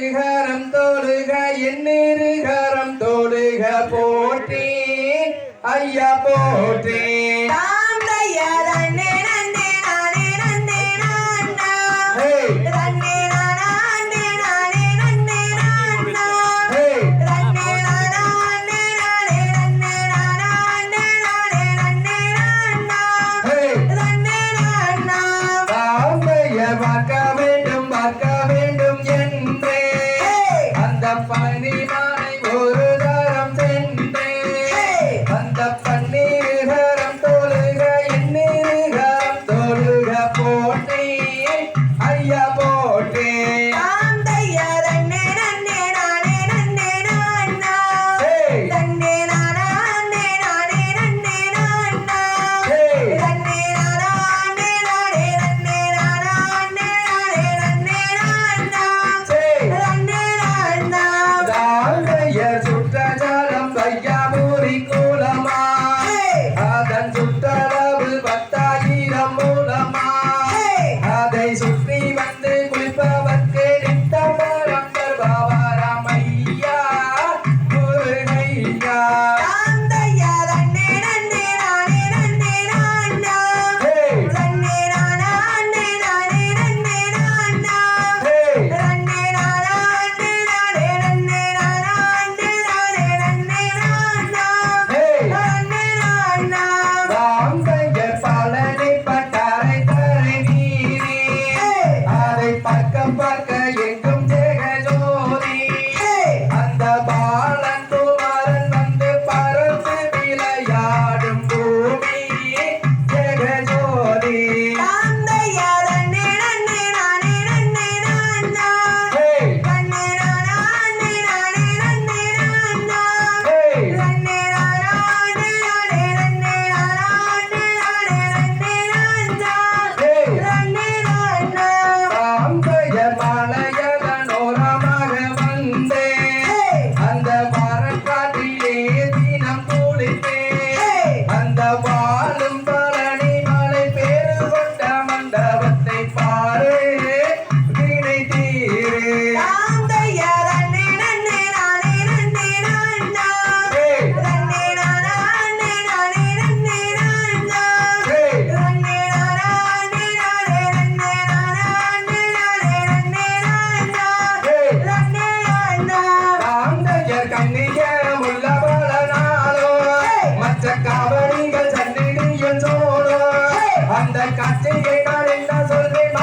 திருகரம் தொழுக என் நிருகரம் தொழுக போற்றி. ஐயா அந்த கட்சியை நான் என்ன சொல்வேன்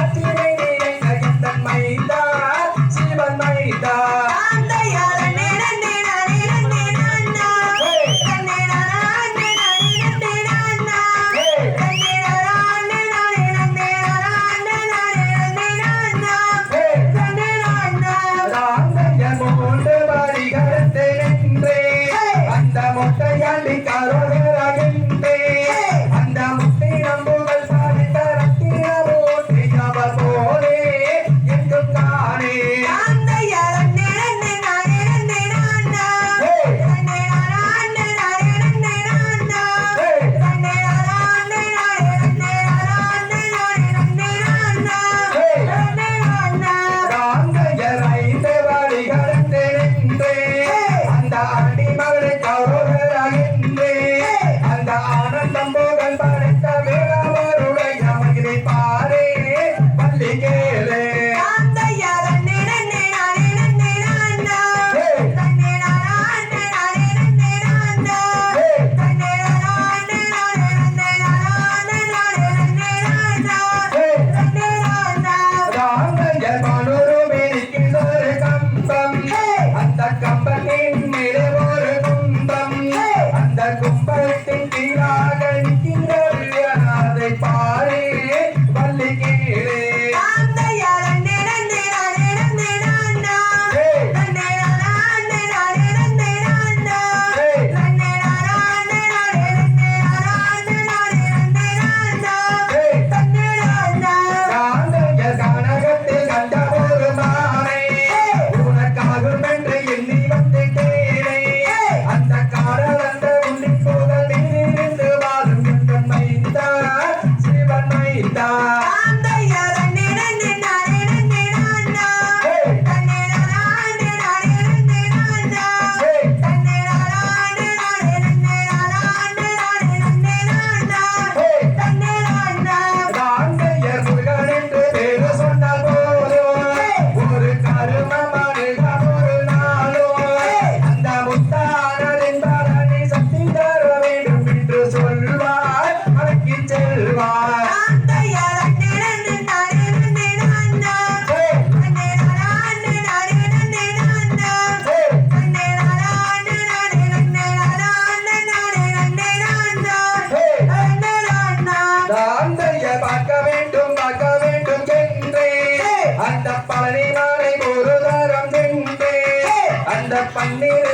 பழனி மாலை ஒரு தரம் அந்த பன்னீர்